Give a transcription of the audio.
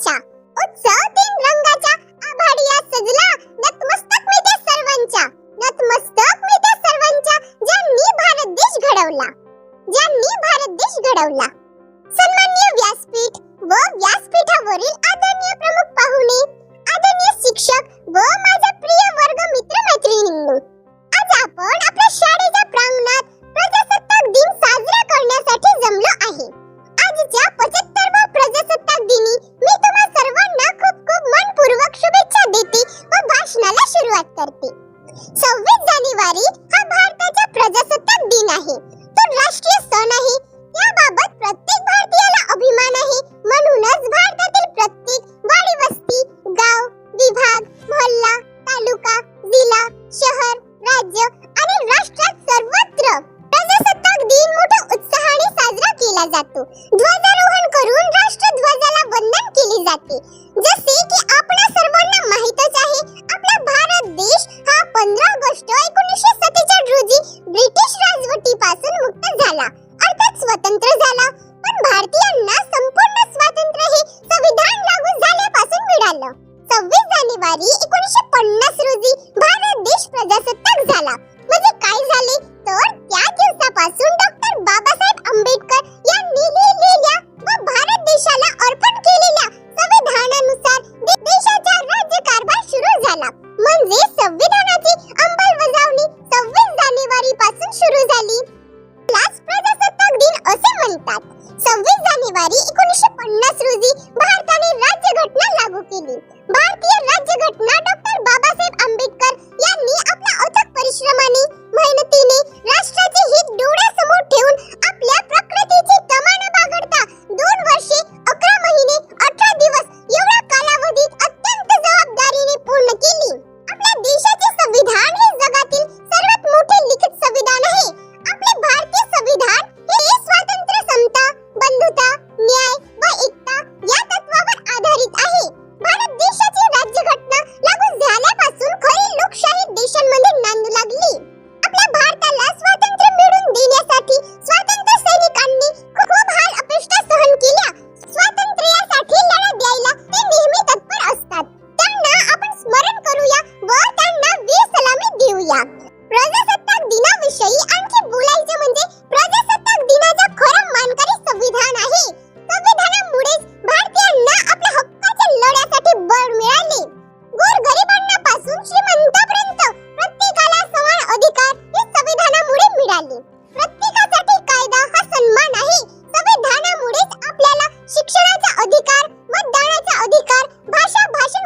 सर्वांच्या उत्सव तीन आभाडिया सजला. नतमस्तक मी त्या सर्वांच्या. नतमस्तक मी त्या सर्वांच्या. ज्यांनी भारत देश घडवला. ज्यांनी भारत देश घडवला. सन्माननीय व्यासपीठ व व्यासपीठावरील आदरणीय प्रमुख पाहुणे आदरणीय शिक्षक व माझे प्रिय वर्ग मित्र मैत्रिणींनो आज आपण आपल्या शाळेच्या प्रांगणात प्रजासत्ताक दिन साजरा करण्यासाठी जमलो आहे. आजच्या 75 सव्वीस जानेवारी हा भारताचा प्रजासत्ताक दिन आहे. तो राष्ट्रीय सण आहे. याबाबत प्रत्येक भारतीयाला अभिमान आहे. म्हणूनच भारतातील प्रत्येक वाडी वस्ती गाव विभाग मोहल्ला तालुका जिल्हा शहर राज्य आणि राष्ट्रात सर्वत्र प्रजासत्ताक दिन मोठ्या उत्साहाने साजरा केला जातो. ध्वजारोहण करून राष्ट्रध्वजाला वंदन केले जाते. जसे की आपल्या सर्वांना माहीतच आहे पंधरा ऑगस्ट एकोणीसशे सत्तेचाळीस रोजी ब्रिटिश राजवटीपासून मुक्त झाला. अर्थात स्वतंत्र झाला. पण भारतीयांना संपूर्ण स्वातंत्र्य हे संविधान लागू झाल्यापासून मिळालं. सव्वीस जानेवारी एकोणीसशे पन्नास रोजी भारत देश प्रजासत्ताक झाला. म्हणजे काय झाले? तर त्या दिवसापासून डॉक्टर बाबासाहेब आंबेडकर यांनी लिहिलेल्या व भारत देशाला अर्पण केलेल्या संविधानानुसार देशाचा राज्यकारभार सुरू झाला. म्हणजे संविधानाची अंमलबजावणी 26 जानेवारी पासून सुरू झाली. क्लास प्रजासत्ताक दिन असे म्हणतात. 26 जानेवारी 1950 रोजी भारताने राज्यघटना लागू केली. भारतीय राज्यघटना डॉक्टर बाबासाहेब आंबेडकर यांनी आपल्या अथक परिश्रमाने मेहनतीने राष्ट्राचे हित डोळ्यासमोर ठेवून आपल्या प्रकृतीची कमाना बागडता दोन वर्षे 11 महिने 18 दिवस एवढ्या कालावधीत अत्यंत जबाबदारीने पूर्ण केली. ধান मिळाली प्रत्येकासाठी कायदा हा सन्मान आहे. संविधानामुळेच आपल्याला शिक्षणाचा अधिकार मतदानाचा अधिकार भाषा भाषा